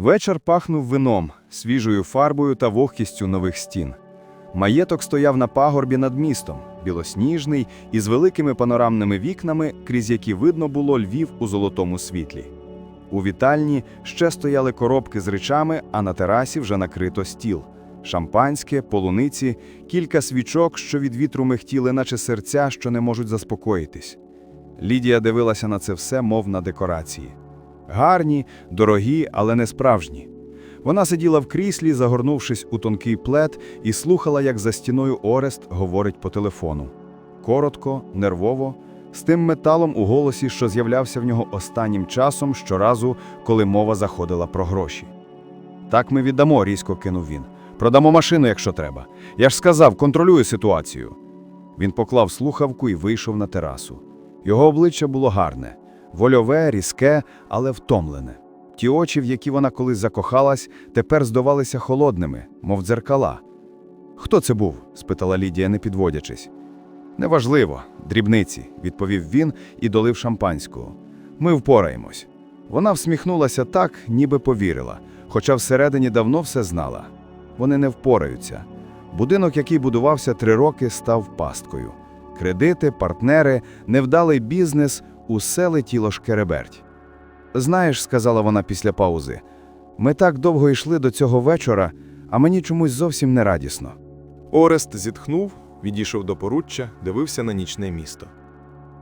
Вечір пахнув вином, свіжою фарбою та вогкістю нових стін. Маєток стояв на пагорбі над містом, білосніжний, із великими панорамними вікнами, крізь які видно було Львів у золотому світлі. У вітальні ще стояли коробки з речами, а на терасі вже накрито стіл. Шампанське, полуниці, кілька свічок, що від вітру михтіли, наче серця, що не можуть заспокоїтись. Лідія дивилася на це все, мов на декорації. Гарні, дорогі, але не справжні. Вона сиділа в кріслі, загорнувшись у тонкий плед, і слухала, як за стіною Орест говорить по телефону. Коротко, нервово, з тим металом у голосі, що з'являвся в нього останнім часом щоразу, коли мова заходила про гроші. Так ми віддамо, різко кинув він. Продамо машину, якщо треба. Я ж сказав, контролюю ситуацію. Він поклав слухавку і вийшов на терасу. Його обличчя було гарне, вольове, різке, але втомлене. Ті очі, в які вона колись закохалась, тепер здавалися холодними, мов дзеркала. Хто це був? спитала Лідія, не підводячись. Неважливо, дрібниці, відповів він і долив шампанського. Ми впораємось. Вона всміхнулася так, ніби повірила, хоча всередині давно все знала. Вони не впораються. Будинок, який будувався три роки, став пасткою. Кредити, партнери, невдалий бізнес усе летіло шкереберть. Знаєш, сказала вона після паузи, ми так довго йшли до цього вечора, а мені чомусь зовсім не радісно. Орест зітхнув, відійшов до поруччя, дивився на нічне місто.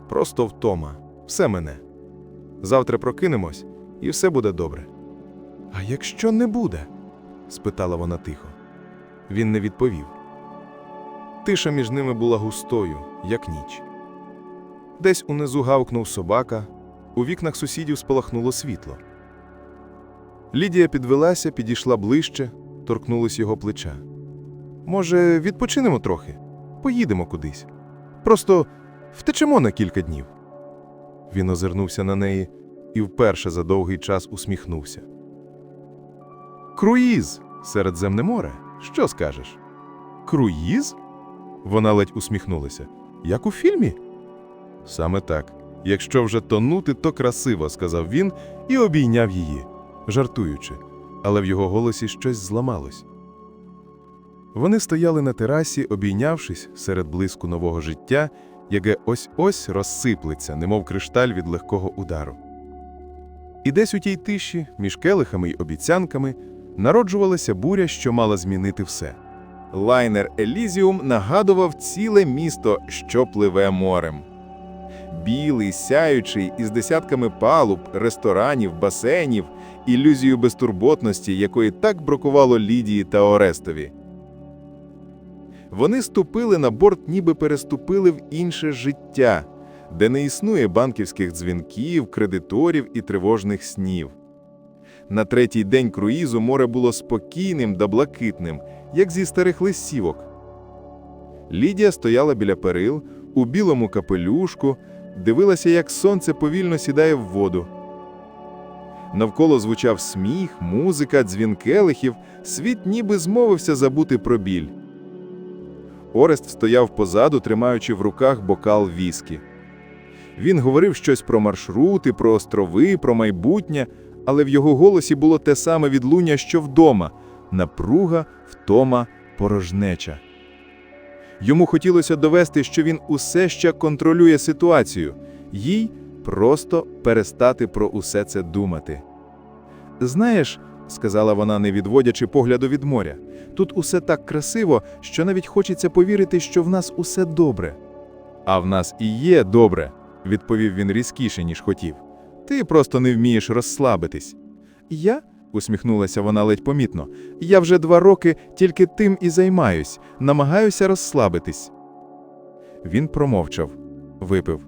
Просто втома, все мене. Завтра прокинемось, і все буде добре. А якщо не буде? спитала вона тихо. Він не відповів. Тиша між ними була густою, як ніч. Десь унизу гавкнув собака, у вікнах сусідів спалахнуло світло. Лідія підвелася, підійшла ближче, торкнулась його плеча. Може, відпочинемо трохи? Поїдемо кудись. Просто втечемо на кілька днів. Він озирнувся на неї і вперше за довгий час усміхнувся. Круїз Середземне море. Що скажеш? Круїз? Вона ледь усміхнулася. Як у фільмі? Саме так. Якщо вже тонути, то красиво, сказав він і обійняв її, жартуючи, але в його голосі щось зламалось. Вони стояли на терасі, обійнявшись серед блиску нового життя, яке ось-ось розсиплеться, немов кришталь від легкого удару. І десь у тій тиші, між келихами й обіцянками, народжувалася буря, що мала змінити все. Лайнер Елізіум нагадував ціле місто, що пливе морем. Білий, сяючий, із десятками палуб, ресторанів, басейнів, ілюзію безтурботності, якої так бракувало Лідії та Орестові. Вони ступили на борт, ніби переступили в інше життя, де не існує банківських дзвінків, кредиторів і тривожних снів. На третій день круїзу море було спокійним да блакитним, як зі старих листівок. Лідія стояла біля перил, у білому капелюшку, дивилася, як сонце повільно сідає в воду. Навколо звучав сміх, музика, дзвін келихів, світ ніби змовився забути про біль. Орест стояв позаду, тримаючи в руках бокал віскі. Він говорив щось про маршрути, про острови, про майбутнє, але в його голосі було те саме відлуння, що вдома напруга, втома, порожнеча. Йому хотілося довести, що він усе ще контролює ситуацію, їй просто перестати про усе це думати. Знаєш, сказала вона, не відводячи погляду від моря, тут усе так красиво, що навіть хочеться повірити, що в нас усе добре. А в нас і є добре, відповів він різкіше, ніж хотів. Ти просто не вмієш розслабитись. Я? Усміхнулася вона ледь помітно. Я вже два роки тільки тим і займаюсь, намагаюся розслабитись. Він промовчав, випив.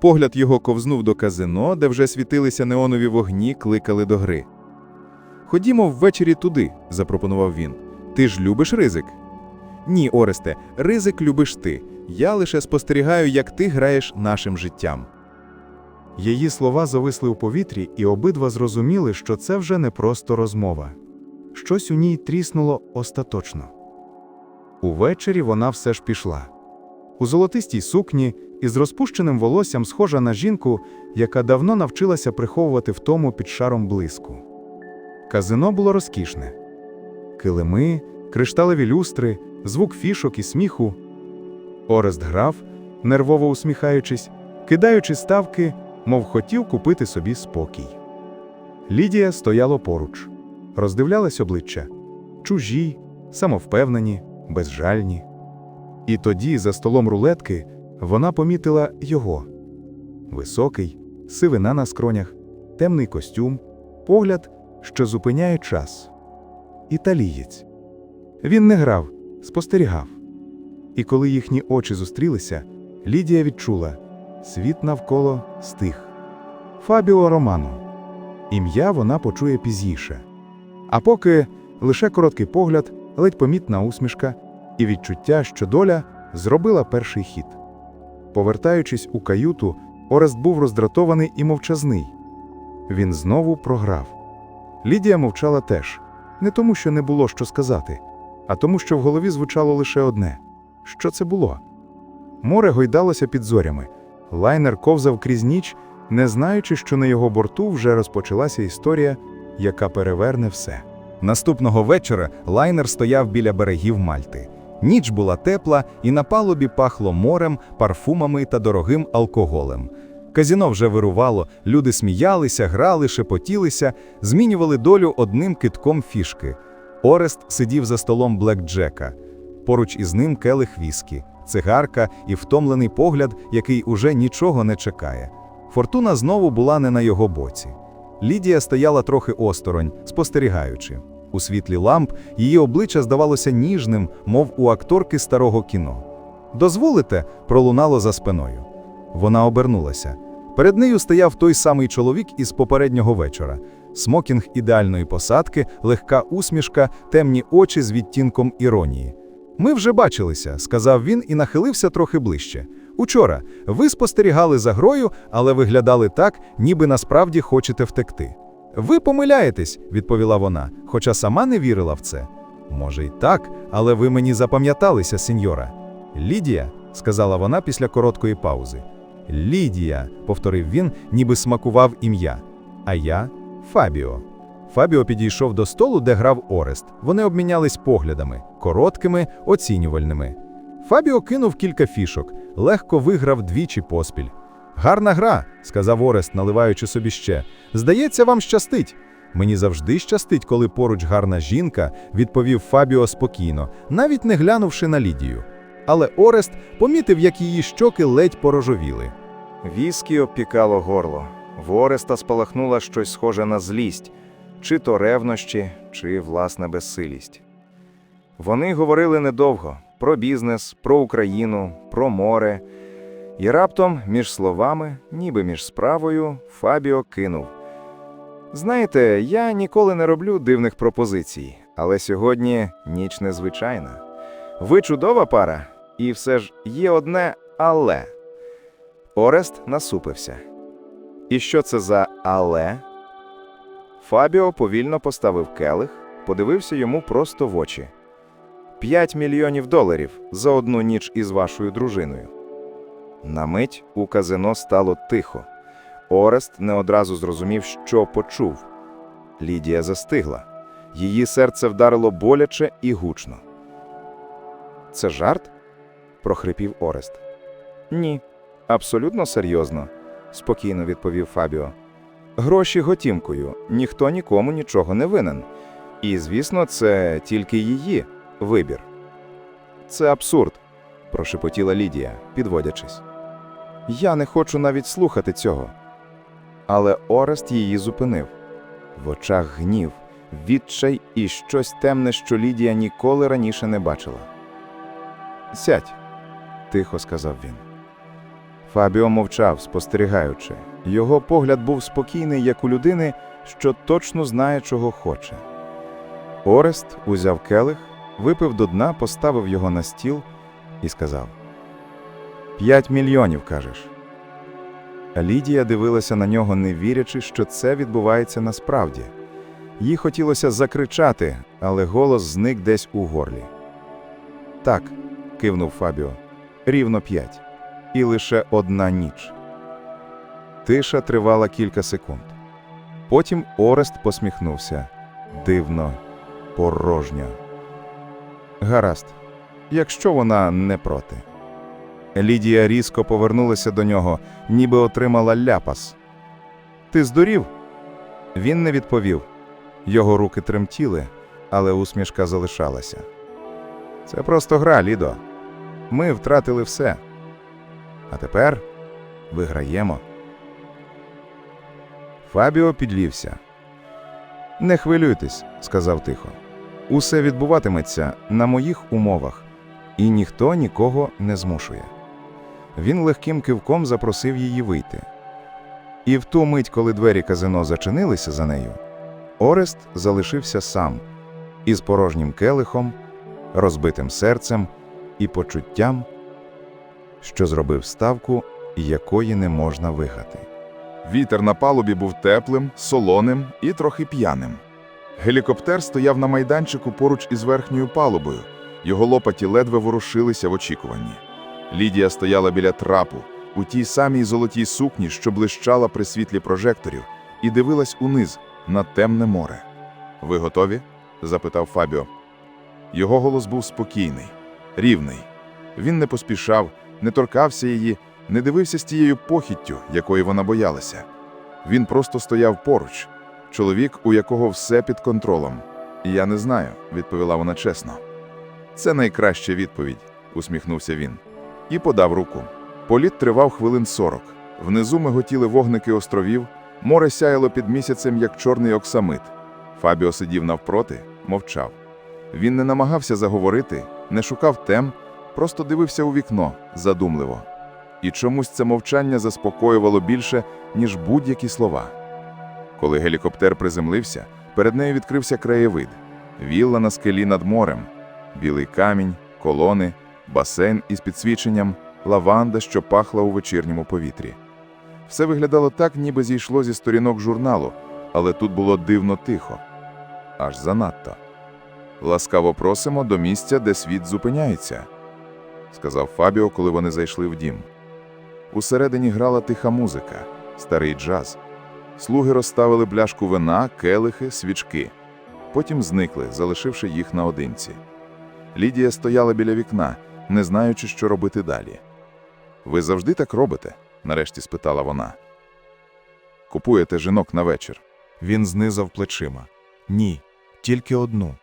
Погляд його ковзнув до казино, де вже світилися неонові вогні, кликали до гри. Ходімо ввечері туди, запропонував він. Ти ж любиш ризик? Ні, Оресте, ризик любиш ти. Я лише спостерігаю, як ти граєш нашим життям. Її слова зависли у повітрі, і обидва зрозуміли, що це вже не просто розмова. Щось у ній тріснуло остаточно. Увечері вона все ж пішла. У золотистій сукні із розпущеним волоссям схожа на жінку, яка давно навчилася приховувати втому під шаром блиску. Казино було розкішне. Килими, кришталеві люстри, звук фішок і сміху. Орест грав, нервово усміхаючись, кидаючи ставки, мов хотів купити собі спокій. Лідія стояла поруч, роздивлялась обличчя чужі, самовпевнені, безжальні. І тоді, за столом рулетки, вона помітила його високий, сивина на скронях, темний костюм, погляд, що зупиняє час. Італієць. Він не грав, спостерігав. І коли їхні очі зустрілися, Лідія відчула світ навколо стих. Фабіо Романо. Ім'я вона почує пізніше. А поки лише короткий погляд, ледь помітна усмішка і відчуття, що доля зробила перший хід. Повертаючись у каюту, Орест був роздратований і мовчазний. Він знову програв. Лідія мовчала теж, не тому, що не було що сказати, а тому, що в голові звучало лише одне що це було? Море гойдалося під зорями. Лайнер ковзав крізь ніч, не знаючи, що на його борту вже розпочалася історія, яка переверне все. Наступного вечора лайнер стояв біля берегів Мальти. Ніч була тепла, і на палубі пахло морем, парфумами та дорогим алкоголем. Казіно вже вирувало, люди сміялися, грали, шепотілися, змінювали долю одним китком фішки. Орест сидів за столом Блекджека. Поруч із ним келих віскі, цигарка і втомлений погляд, який уже нічого не чекає. Фортуна знову була не на його боці. Лідія стояла трохи осторонь, спостерігаючи. У світлі ламп її обличчя здавалося ніжним, мов у акторки старого кіно. Дозволите, пролунало за спиною. Вона обернулася. Перед нею стояв той самий чоловік із попереднього вечора. Смокінг ідеальної посадки, легка усмішка, темні очі з відтінком іронії. Ми вже бачилися, сказав він і нахилився трохи ближче. Учора ви спостерігали за грою, але виглядали так, ніби насправді хочете втекти. Ви помиляєтесь, відповіла вона, хоча сама не вірила в це. Може, й так, але ви мені запам'яталися, сеньора. Лідія, сказала вона після короткої паузи. Лідія, повторив він, ніби смакував ім'я. А я Фабіо. Фабіо підійшов до столу, де грав Орест. Вони обмінялись поглядами, короткими, оцінювальними. Фабіо кинув кілька фішок, легко виграв двічі поспіль. Гарна гра, сказав Орест, наливаючи собі ще. Здається, вам щастить. Мені завжди щастить, коли поруч гарна жінка, відповів Фабіо спокійно, навіть не глянувши на Лідію. Але Орест помітив, як її щоки ледь порожовіли. Віскі обпікало горло. В Ореста спалахнуло щось схоже на злість, чи то ревнощі, чи власна безсилість. Вони говорили недовго про бізнес, про Україну, про море. І раптом, між словами, ніби між справою, Фабіо кинув. Знаєте, я ніколи не роблю дивних пропозицій, але сьогодні ніч незвичайна. Ви чудова пара, і все ж є одне але. Орест насупився. І що це за але? Фабіо повільно поставив келих, подивився йому просто в очі. П'ять мільйонів доларів за одну ніч із вашою дружиною. На мить у казино стало тихо. Орест не одразу зрозумів, що почув. Лідія застигла. Її серце вдарило боляче і гучно. Це жарт? прохрипів Орест. Ні, абсолютно серйозно, спокійно відповів Фабіо. Гроші готівкою, ніхто нікому нічого не винен. І, звісно, це тільки її вибір. Це абсурд, прошепотіла Лідія, підводячись. Я не хочу навіть слухати цього. Але Орест її зупинив. В очах гнів, відчай і щось темне, що Лідія ніколи раніше не бачила. Сядь, тихо сказав він. Фабіо мовчав, спостерігаючи. Його погляд був спокійний, як у людини, що точно знає, чого хоче. Орест узяв келих, випив до дна, поставив його на стіл і сказав: П'ять мільйонів, кажеш. Лідія дивилася на нього, не вірячи, що це відбувається насправді. Їй хотілося закричати, але голос зник десь у горлі. Так, кивнув Фабіо, рівно п'ять. І лише одна ніч. Тиша тривала кілька секунд. Потім Орест посміхнувся. дивно, порожньо. Гаразд, якщо вона не проти. Лідія різко повернулася до нього, ніби отримала ляпас. Ти здурів? Він не відповів. Його руки тремтіли, але усмішка залишалася. Це просто гра, Лідо. Ми втратили все. А тепер виграємо. Фабіо підлівся. Не хвилюйтесь, сказав тихо. Усе відбуватиметься на моїх умовах, і ніхто нікого не змушує. Він легким кивком запросив її вийти. І в ту мить, коли двері казино зачинилися за нею, Орест залишився сам із порожнім келихом, розбитим серцем і почуттям, що зробив ставку, якої не можна виграти. Вітер на палубі був теплим, солоним і трохи п'яним. Гелікоптер стояв на майданчику поруч із верхньою палубою. Його лопаті ледве ворушилися в очікуванні. Лідія стояла біля трапу, у тій самій золотій сукні, що блищала при світлі прожекторів, і дивилась униз на темне море. Ви готові? запитав Фабіо. Його голос був спокійний, рівний. Він не поспішав, не торкався її, не дивився з тією похіттю, якої вона боялася. Він просто стояв поруч, чоловік, у якого все під контролем. Я не знаю, відповіла вона чесно. Це найкраща відповідь, усміхнувся він. І подав руку. Політ тривав хвилин сорок. Внизу миготіли вогники островів, море сяяло під місяцем, як чорний оксамит. Фабіо сидів навпроти, мовчав. Він не намагався заговорити, не шукав тем, просто дивився у вікно задумливо. І чомусь це мовчання заспокоювало більше, ніж будь-які слова. Коли гелікоптер приземлився, перед нею відкрився краєвид. Вілла на скелі над морем, білий камінь, колони, басейн із підсвіченням, лаванда, що пахла у вечірньому повітрі. Все виглядало так, ніби зійшло зі сторінок журналу, але тут було дивно тихо. Аж занадто. Ласкаво просимо до місця, де світ зупиняється, сказав Фабіо, коли вони зайшли в дім. Усередині грала тиха музика, старий джаз. Слуги розставили пляшку вина, келихи, свічки. Потім зникли, залишивши їх наодинці. Лідія стояла біля вікна, не знаючи, що робити далі. Ви завжди так робите? нарешті спитала вона. Купуєте жінок на вечір. Він знизав плечима. Ні, тільки одну.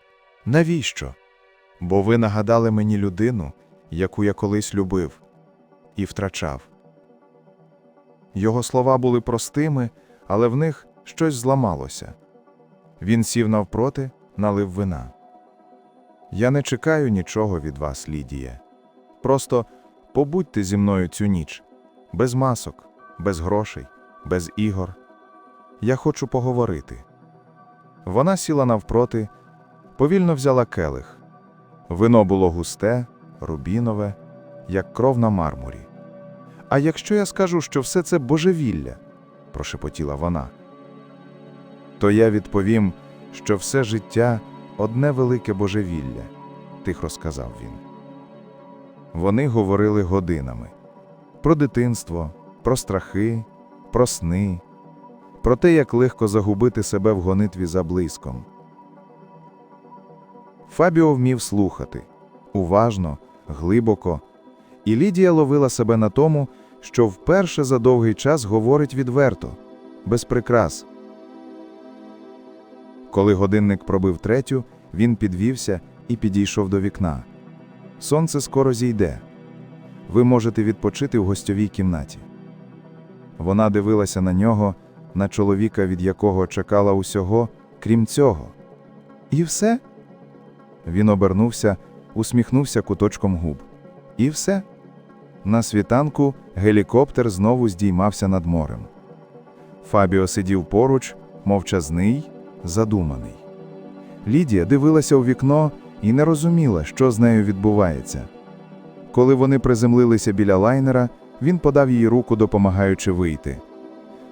Навіщо? Бо ви нагадали мені людину, яку я колись любив і втрачав. Його слова були простими, але в них щось зламалося. Він сів навпроти, налив вина. Я не чекаю нічого від вас, Лідіє. Просто побудьте зі мною цю ніч, без масок, без грошей, без ігор. Я хочу поговорити. Вона сіла навпроти, повільно взяла келих. Вино було густе, рубінове, як кров на мармурі. А якщо я скажу, що все це божевілля, прошепотіла вона, то я відповім, що все життя одне велике божевілля, тихо сказав він. Вони говорили годинами про дитинство, про страхи, про сни, про те, як легко загубити себе в гонитві за блиском. Фабіо вмів слухати уважно, глибоко, і Лідія ловила себе на тому, що вперше за довгий час говорить відверто, без прикрас. Коли годинник пробив третю, він підвівся і підійшов до вікна. Сонце скоро зійде. Ви можете відпочити в гостьовій кімнаті. Вона дивилася на нього, на чоловіка, від якого чекала усього, крім цього. І все? Він обернувся, усміхнувся куточком губ. І все. На світанку гелікоптер знову здіймався над морем. Фабіо сидів поруч, мовчазний, задуманий. Лідія дивилася у вікно і не розуміла, що з нею відбувається. Коли вони приземлилися біля лайнера, він подав їй руку, допомагаючи вийти.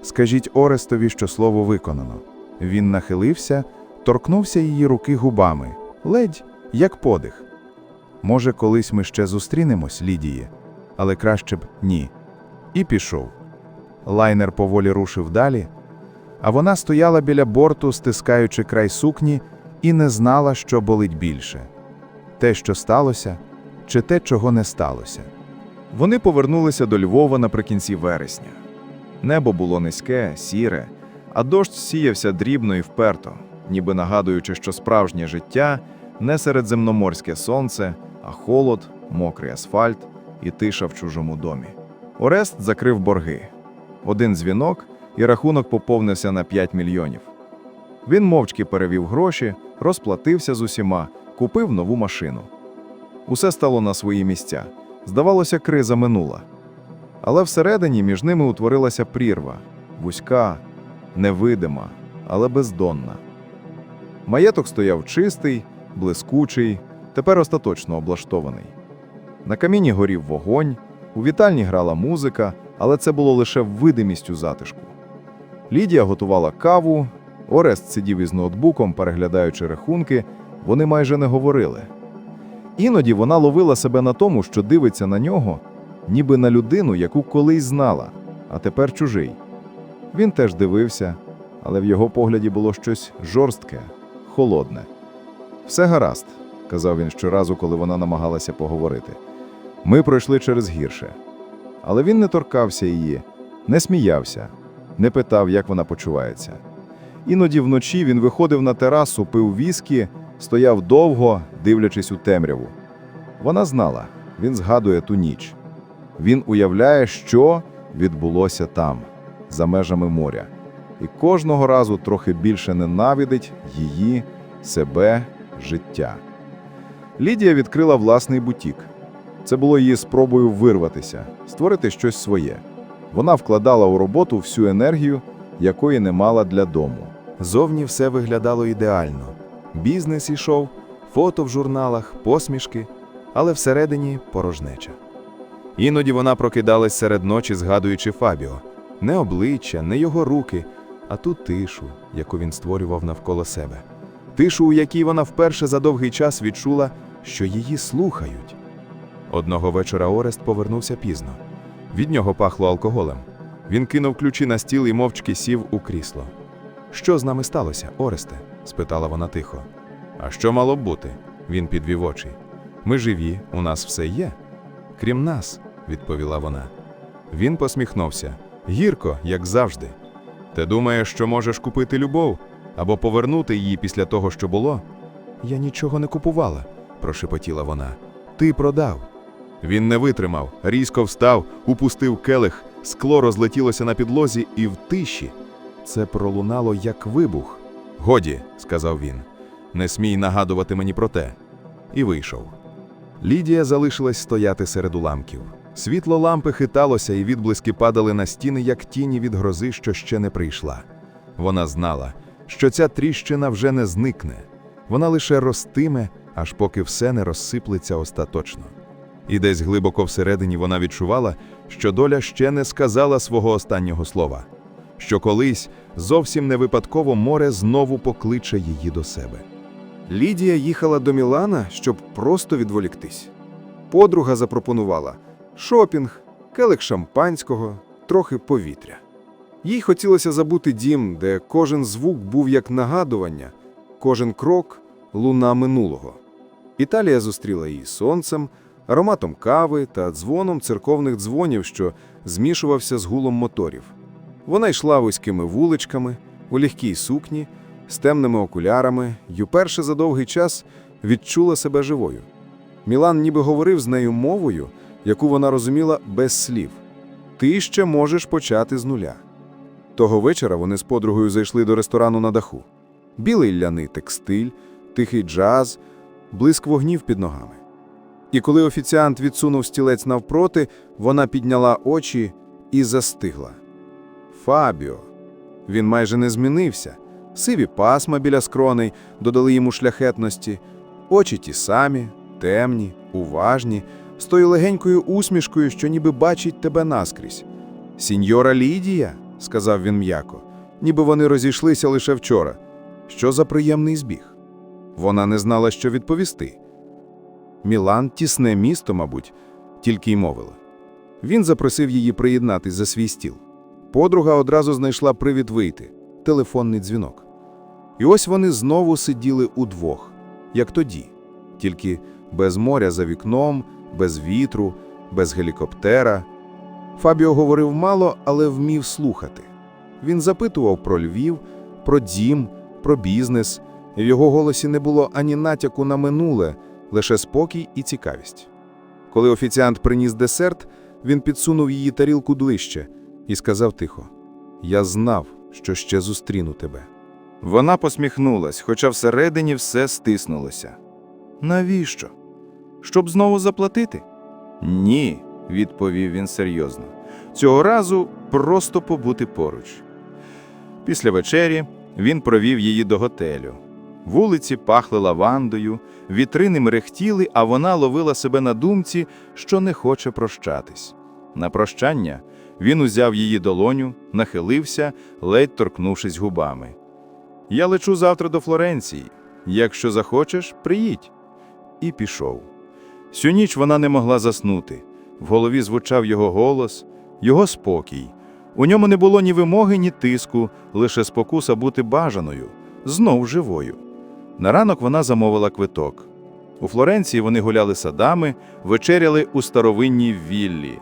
Скажіть Орестові, що слово виконано. Він нахилився, торкнувся її руки губами, ледь як подих. Може, колись ми ще зустрінемось, Лідіє, але краще б ні. І пішов. Лайнер поволі рушив далі. а вона стояла біля борту, стискаючи край сукні, і не знала, що болить більше те, що сталося, чи те, чого не сталося. Вони повернулися до Львова наприкінці вересня. Небо було низьке, сіре, а дощ сіявся дрібно і вперто, ніби нагадуючи, що справжнє життя не середземноморське сонце, а холод, мокрий асфальт і тиша в чужому домі. Орест закрив борги. Один дзвінок, і рахунок поповнився на 5 мільйонів. Він мовчки перевів гроші, розплатився з усіма, купив нову машину. Усе стало на свої місця. Здавалося, криза минула. Але всередині між ними утворилася прірва вузька, невидима, але бездонна. Маєток стояв чистий, блискучий, тепер остаточно облаштований. На каміні горів вогонь, у вітальні грала музика, але це було лише видимістю затишку. Лідія готувала каву, Орест сидів із ноутбуком, переглядаючи рахунки, вони майже не говорили. Іноді вона ловила себе на тому, що дивиться на нього, ніби на людину, яку колись знала, а тепер чужий. Він теж дивився, але в його погляді було щось жорстке, холодне. Все гаразд, казав він щоразу, коли вона намагалася поговорити. Ми пройшли через гірше. Але він не торкався її, не сміявся, не питав, як вона почувається. Іноді вночі він виходив на терасу, пив віскі, стояв довго, дивлячись у темряву. Вона знала, він згадує ту ніч. Він уявляє, що відбулося там, за межами моря, і кожного разу трохи більше ненавидить її, себе, життя. Лідія відкрила власний бутік. Це було її спробою вирватися, створити щось своє. Вона вкладала у роботу всю енергію, якої не мала для дому. Зовні все виглядало ідеально. Бізнес ішов, фото в журналах, посмішки, але всередині порожнеча. Іноді вона прокидалась серед ночі, згадуючи Фабіо. Не обличчя, не його руки, а ту тишу, яку він створював навколо себе. Тишу, у якій вона вперше за довгий час відчула, що її слухають. Одного вечора Орест повернувся пізно. Від нього пахло алкоголем. Він кинув ключі на стіл і мовчки сів у крісло. Що з нами сталося, Оресте? спитала вона тихо. А що мало б бути? Він підвів очі. Ми живі, у нас все є. Крім нас, відповіла вона. Він посміхнувся. Гірко, як завжди. Ти думаєш, що можеш купити любов або повернути її після того, що було? Я нічого не купувала, прошепотіла вона. Ти продав. Він не витримав, різко встав, упустив келих, скло розлетілося на підлозі і в тиші. Це пролунало як вибух. Годі, сказав він, не смій нагадувати мені про те. І вийшов. Лідія залишилась стояти серед уламків. Світло лампи хиталося, і відблиски падали на стіни, як тіні від грози, що ще не прийшла. Вона знала, що ця тріщина вже не зникне, вона лише ростиме, аж поки все не розсиплеться остаточно. І десь глибоко всередині вона відчувала, що доля ще не сказала свого останнього слова, що колись зовсім не випадково море знову покличе її до себе. Лідія їхала до Мілана, щоб просто відволіктись. Подруга запропонувала шопінг, келих шампанського, трохи повітря. Їй хотілося забути дім, де кожен звук був як нагадування, кожен крок луна минулого. Італія зустріла її сонцем, ароматом кави та дзвоном церковних дзвонів, що змішувався з гулом моторів. Вона йшла вузькими вуличками, у легкій сукні, з темними окулярами, й уперше за довгий час відчула себе живою. Мілан ніби говорив з нею мовою, яку вона розуміла без слів. Ти ще можеш почати з нуля. Того вечора вони з подругою зайшли до ресторану на даху. Білий ляний текстиль, тихий джаз, блиск вогнів під ногами. І коли офіціант відсунув стілець навпроти, вона підняла очі і застигла. Фабіо. Він майже не змінився. Сиві пасма біля скроней додали йому шляхетності, очі ті самі, темні, уважні, з тою легенькою усмішкою, що ніби бачить тебе наскрізь. Сіньора Лідія, сказав він м'яко, ніби вони розійшлися лише вчора. Що за приємний збіг? Вона не знала, що відповісти. Мілан тісне місто, мабуть, тільки й мовила. Він запросив її приєднатись за свій стіл. Подруга одразу знайшла привід вийти. телефонний дзвінок. І ось вони знову сиділи удвох, як тоді, тільки без моря за вікном, без вітру, без гелікоптера. Фабіо говорив мало, але вмів слухати. Він запитував про Львів, про дім, про бізнес. В його голосі не було ані натяку на минуле, лише спокій і цікавість. Коли офіціант приніс десерт, він підсунув її тарілку ближче і сказав тихо: Я знав, що ще зустріну тебе. Вона посміхнулась, хоча всередині все стиснулося. Навіщо? Щоб знову заплатити? Ні, відповів він серйозно. Цього разу просто побути поруч. Після вечері він провів її до готелю. Вулиці пахли лавандою, вітрини мерехтіли, а вона ловила себе на думці, що не хоче прощатись. На прощання він узяв її долоню, нахилився, ледь торкнувшись губами. Я лечу завтра до Флоренції. Якщо захочеш, приїдь. І пішов. Всю ніч вона не могла заснути. В голові звучав його голос, його спокій. У ньому не було ні вимоги, ні тиску, лише спокуса бути бажаною, знов живою. На ранок вона замовила квиток. У Флоренції вони гуляли садами, вечеряли у старовинній віллі.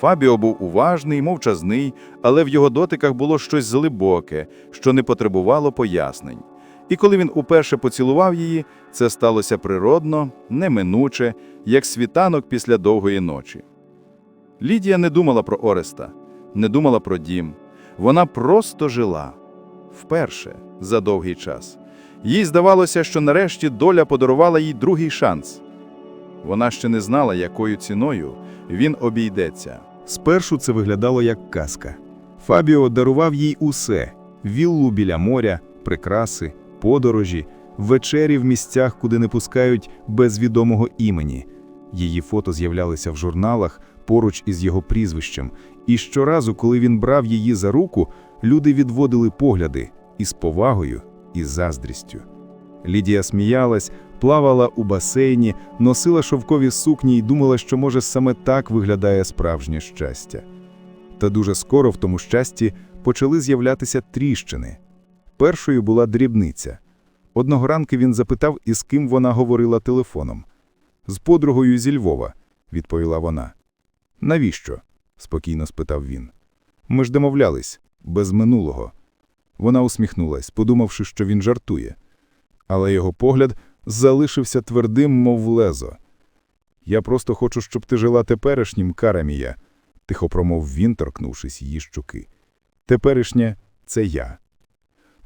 Фабіо був уважний, мовчазний, але в його дотиках було щось глибоке, що не потребувало пояснень. І коли він уперше поцілував її, це сталося природно, неминуче, як світанок після довгої ночі. Лідія не думала про Ореста, не думала про дім. Вона просто жила. Вперше за довгий час. Їй здавалося, що нарешті доля подарувала їй другий шанс. Вона ще не знала, якою ціною він обійдеться. Спершу це виглядало як казка. Фабіо дарував їй усе: віллу біля моря, прикраси, подорожі, вечері в місцях, куди не пускають без відомого імені. Її фото з'являлися в журналах поруч із його прізвищем, і щоразу, коли він брав її за руку, люди відводили погляди із повагою і заздрістю. Лідія сміялась, плавала у басейні, носила шовкові сукні і думала, що, може, саме так виглядає справжнє щастя. Та дуже скоро в тому щасті почали з'являтися тріщини. Першою була дрібниця. Одного ранку він запитав, із ким вона говорила телефоном. З подругою зі Львова, відповіла вона. Навіщо? спокійно спитав він. Ми ж домовлялись, без минулого. Вона усміхнулась, подумавши, що він жартує. Але його погляд залишився твердим, мов лезо. Я просто хочу, щоб ти жила теперішнім, кара мія, тихо промов він, торкнувшись її щуки. Теперішнє це я.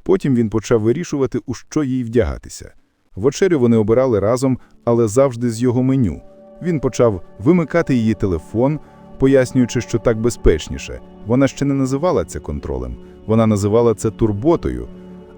Потім він почав вирішувати, у що їй вдягатися. Вечерю вони обирали разом, але завжди з його меню. Він почав вимикати її телефон, пояснюючи, що так безпечніше. Вона ще не називала це контролем, вона називала це турботою.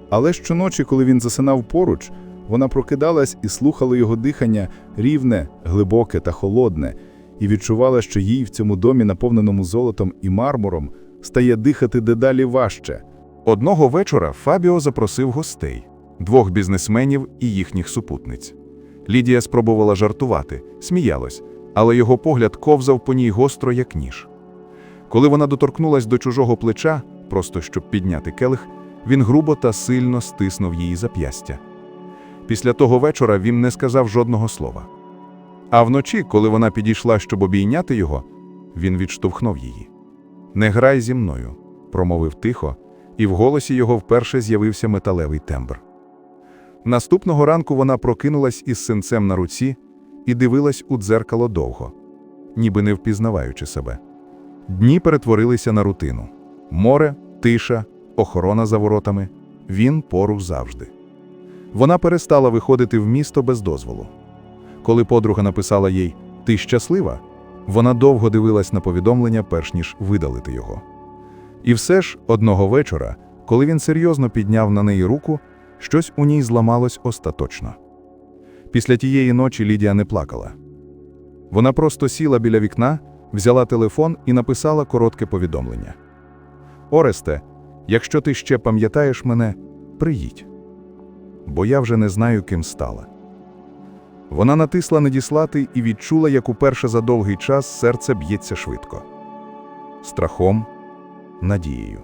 Але щоночі, коли він засинав поруч, вона прокидалась і слухала його дихання рівне, глибоке та холодне, і відчувала, що їй в цьому домі, наповненому золотом і мармуром, стає дихати дедалі важче. Одного вечора Фабіо запросив гостей двох бізнесменів і їхніх супутниць. Лідія спробувала жартувати, сміялась, але його погляд ковзав по ній гостро, як ніж. Коли вона доторкнулась до чужого плеча, просто щоб підняти келих, він грубо та сильно стиснув її зап'ястя. Після того вечора він не сказав жодного слова. А вночі, коли вона підійшла, щоб обійняти його, він відштовхнув її. Не грай зі мною, промовив тихо, і в голосі його вперше з'явився металевий тембр. Наступного ранку вона прокинулась із синцем на руці і дивилась у дзеркало довго, ніби не впізнаваючи себе. Дні перетворилися на рутину: море, тиша, охорона за воротами. Він поруч завжди. Вона перестала виходити в місто без дозволу. Коли подруга написала їй Ти щаслива, вона довго дивилась на повідомлення, перш ніж видалити його. І все ж одного вечора, коли він серйозно підняв на неї руку, щось у ній зламалось остаточно. Після тієї ночі Лідія не плакала. Вона просто сіла біля вікна, взяла телефон і написала коротке повідомлення: Оресте, якщо ти ще пам'ятаєш мене, приїдь. Бо я вже не знаю, ким стала. Вона натисла надіслати і відчула, як уперше за довгий час серце б'ється швидко. Страхом, надією.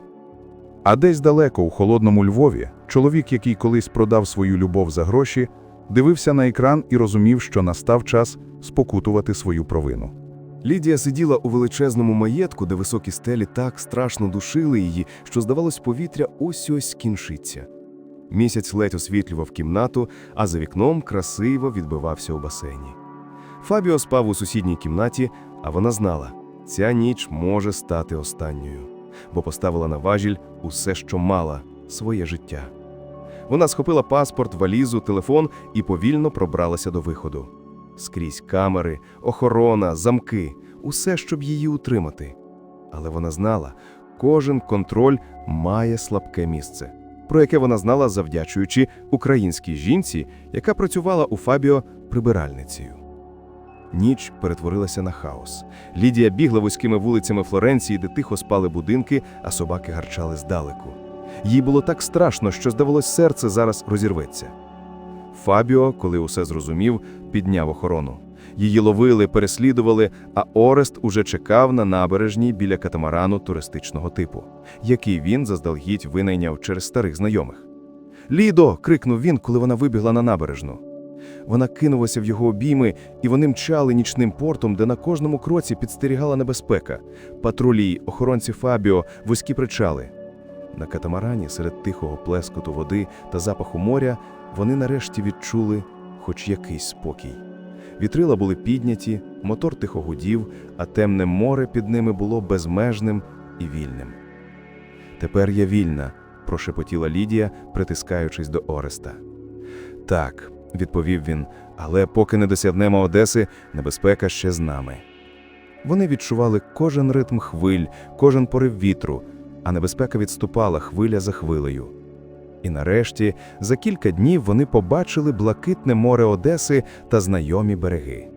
А десь далеко, у холодному Львові, чоловік, який колись продав свою любов за гроші, дивився на екран і розумів, що настав час спокутувати свою провину. Лідія сиділа у величезному маєтку, де високі стелі так страшно душили її, що, здавалось, повітря ось ось скінчиться. Місяць ледь освітлював кімнату, а за вікном красиво відбивався у басейні. Фабіо спав у сусідній кімнаті, а вона знала, ця ніч може стати останньою, бо поставила на важіль усе, що мала своє життя. Вона схопила паспорт, валізу, телефон і повільно пробралася до виходу. Скрізь камери, охорона, замки усе, щоб її утримати. Але вона знала, кожен контроль має слабке місце, про яке вона знала, завдячуючи українській жінці, яка працювала у Фабіо прибиральницею. Ніч перетворилася на хаос. Лідія бігла вузькими вулицями Флоренції, де тихо спали будинки, а собаки гарчали здалеку. Їй було так страшно, що, здавалось, серце зараз розірветься. Фабіо, коли усе зрозумів, підняв охорону. Її ловили, переслідували, а Орест уже чекав на набережній біля катамарану туристичного типу, який він заздалегідь винайняв через старих знайомих. Лідо! крикнув він, коли вона вибігла на набережну. Вона кинулася в його обійми, і вони мчали нічним портом, де на кожному кроці підстерігала небезпека: патрулі, охоронці Фабіо, вузькі причали. На катамарані серед тихого плескоту води та запаху моря вони нарешті відчули хоч якийсь спокій. Вітрила були підняті, мотор тихо гудів, а темне море під ними було безмежним і вільним. Тепер я вільна, прошепотіла Лідія, притискаючись до Ореста. Так, відповів він, але поки не досягнемо Одеси, небезпека ще з нами. Вони відчували кожен ритм хвиль, кожен порив вітру, а небезпека відступала хвиля за хвилею. І нарешті, за кілька днів вони побачили блакитне море Одеси та знайомі береги.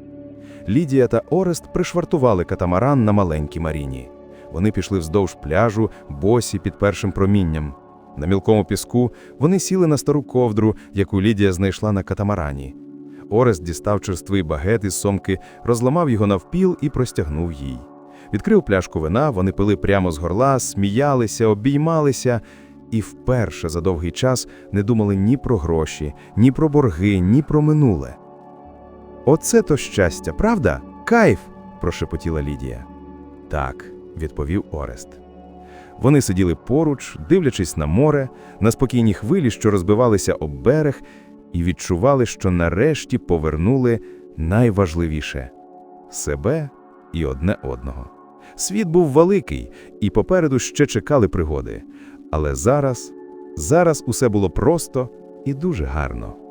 Лідія та Орест пришвартували катамаран на маленькій маріні. Вони пішли вздовж пляжу, босі під першим промінням. На мілкому піску вони сіли на стару ковдру, яку Лідія знайшла на катамарані. Орест дістав черствий багет із сомки, розламав його навпіл і простягнув їй. Відкрив пляшку вина, вони пили прямо з горла, сміялися, обіймалися і вперше за довгий час не думали ні про гроші, ні про борги, ні про минуле. Оце то щастя, правда? Кайф, прошепотіла Лідія. Так, відповів Орест. Вони сиділи поруч, дивлячись на море, на спокійні хвилі, що розбивалися об берег, і відчували, що нарешті повернули найважливіше себе і одне одного. Світ був великий, і попереду ще чекали пригоди. Але зараз, зараз усе було просто і дуже гарно.